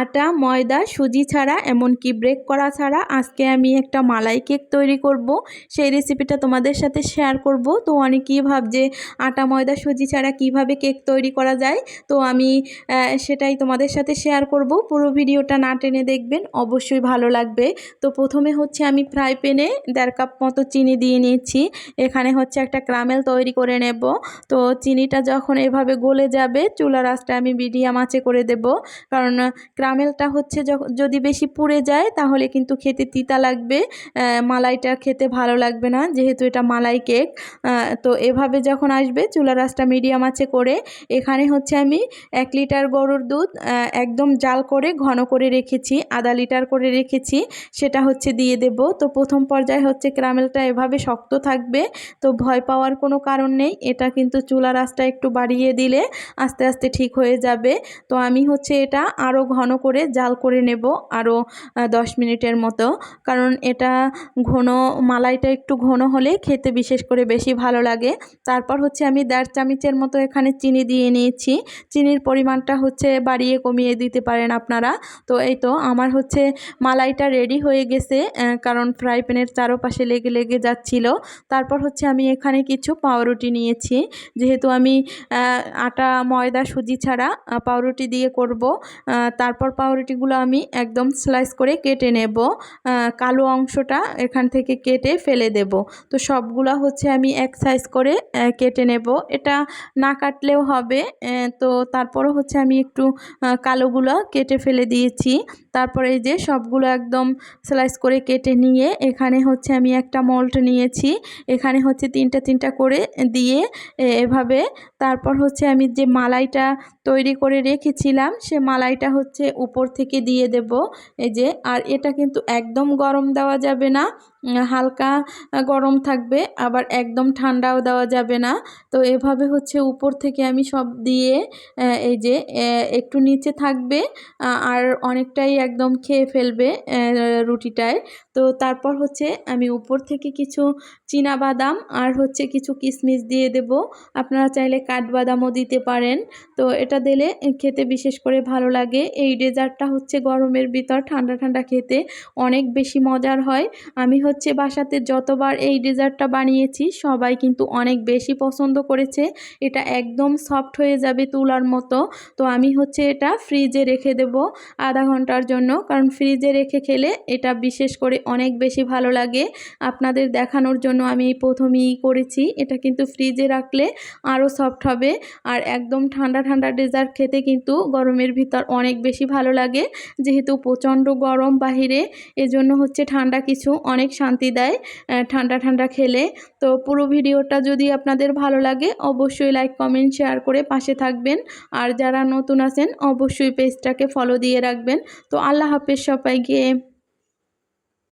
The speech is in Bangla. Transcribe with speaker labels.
Speaker 1: আটা, ময়দা, সুজি ছাড়া, এমনকি ব্রেক করা ছাড়া আজকে আমি একটা মালাই কেক তৈরি করব। সেই রেসিপিটা তোমাদের সাথে শেয়ার করব। তো অনেকেই ভাবছে, আটা, ময়দা, সুজি ছাড়া কীভাবে কেক তৈরি করা যায়? তো আমি সেটাই তোমাদের সাথে শেয়ার করব। পুরো ভিডিওটা না টেনে দেখবেন, অবশ্যই ভালো লাগবে। তো প্রথমে হচ্ছে আমি ফ্রাই প্যানে দেড় কাপ মতো চিনি দিয়ে নিয়েছি এখানে হচ্ছে একটা ক্রামেল তৈরি করে নেব। তো চিনিটা যখন এভাবে গলে যাবে চুলা রাসটা আমি মিডিয়াম আঁচে করে দেব। কারণ ক্রামেলটা হচ্ছে যদি বেশি পুড়ে যায় তাহলে কিন্তু খেতে তিতা লাগবে মালাইটা খেতে ভালো লাগবে না, যেহেতু এটা মালাই কেক তো এভাবে যখন আসবে চুলা রাসটা মিডিয়াম আছে করে, এখানে হচ্ছে আমি এক লিটার গরুর দুধ একদম জাল করে ঘন করে রেখেছি, আধা লিটার করে রেখেছি, সেটা হচ্ছে দিয়ে দেব। তো প্রথম পর্যায়ে হচ্ছে ক্রামেলটা এভাবে শক্ত থাকবে, তো ভয় পাওয়ার কোনো কারণ নেই, এটা কিন্তু চুলা রাসটা একটু বাড়িয়ে দিলে আস্তে আস্তে ঠিক হয়ে যাবে। তো আমি হচ্ছে এটা আরও ঘন করে জাল করে নেব আরও দশ মিনিটের মতো। কারণ এটা ঘন মালাইটা একটু ঘন হলে খেতে বিশেষ করে বেশি ভালো লাগে। তারপর হচ্ছে আমি দেড় চামচের মতো এখানে চিনি দিয়ে নিয়েছি। চিনির পরিমাণটা হচ্ছে বাড়িয়ে কমিয়ে দিতে পারেন আপনারা। তো এই তো আমার হচ্ছে মালাইটা রেডি হয়ে গেছে কারণ ফ্রাই প্যানের চারোপাশে লেগে লেগে যাচ্ছিল। তারপর হচ্ছে আমি এখানে কিছু পাউরুটি নিয়েছি। যেহেতু আমি আটা ময়দা সুজি ছাড়া পাউরুটি দিয়ে করব আহ, তারপর পাউরুটিগুলো আমি একদম স্লাইস করে কেটে নেব। কালো অংশটা এখান থেকে কেটে ফেলে দেব। তো সবগুলা হচ্ছে আমি এক সাইজ করে কেটে নেব। এটা না কাটলেও হবে। তো তারপরও হচ্ছে আমি একটু কালোগুলো কেটে ফেলে দিয়েছি। তারপরে এই যে সবগুলো একদম স্লাইস করে কেটে নিয়ে এখানে হচ্ছে আমি একটা মল্ট নিয়েছি। এখানে হচ্ছে তিনটা তিনটা করে দিয়ে এভাবে তারপর হচ্ছে আমি যে মালাইটা তৈরি করে রেখেছিলাম, সে মালাইটা হচ্ছে উপর থেকে দিয়ে দেব। এই যে, আর এটা কিন্তু একদম গরম দেওয়া যাবে না। হালকা গরম থাকবে, আবার একদম ঠান্ডাও দেওয়া যাবে না। তো এভাবে হচ্ছে উপর থেকে আমি সব দিয়ে এই যে একটু নিচে থাকবে আর অনেকটাই একদম খেয়ে ফেলবে রুটিটায়। তো তারপর হচ্ছে আমি উপর থেকে কিছু বাদাম আর হচ্ছে কিছু কিশমিশ দিয়ে দেব। আপনারা চাইলে কাঠবাদামও দিতে পারেন। তো এটা দিলে খেতে বিশেষ করে ভালো লাগে। এই ডেজার্টটা হচ্ছে গরমের ভিতর ঠান্ডা ঠান্ডা খেতে অনেক বেশি মজার হয়। আমি হচ্ছে বাসাতে যতবার এই ডেজার্টটা বানিয়েছি, সবাই কিন্তু অনেক বেশি পছন্দ করেছে। এটা একদম সফট হয়ে যাবে তুলার মতো। তো আমি হচ্ছে এটা ফ্রিজে রেখে দেব আধা ঘণ্টার জন্য। কারণ ফ্রিজে রেখে খেলে এটা বিশেষ করে অনেক বেশি ভালো লাগে। আপনাদের দেখানোর জন্য আমি প্রথমেই করেছি। এটা কিন্তু ফ্রিজে রাখলে আরও সফট হবে। আর একদম ঠান্ডা ঠান্ডা ডেজার্ট খেতে কিন্তু গরমের ভিতর অনেক বেশি ভালো লাগে। যেহেতু প্রচণ্ড গরম বাহিরে, এজন্য হচ্ছে ঠান্ডা কিছু অনেক শান্তি দেয় ঠান্ডা ঠান্ডা খেলে। তো পুরো ভিডিওটা যদি আপনাদের ভালো লাগে, অবশ্যই লাইক কমেন্ট শেয়ার করে পাশে থাকবেন। আর যারা নতুন আছেন, অবশ্যই পেজটাকে ফলো দিয়ে রাখবেন। তো আল্লাহ হাফেজ সবাইকে।